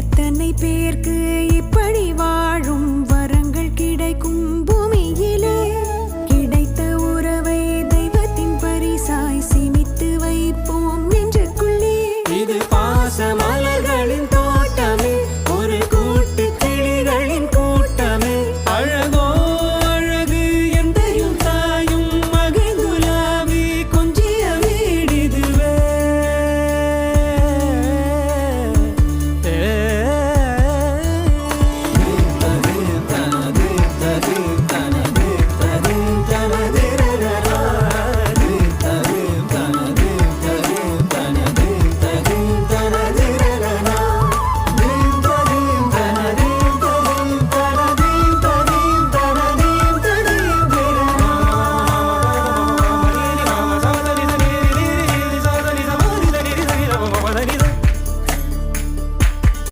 எத்தனை பேருக்கு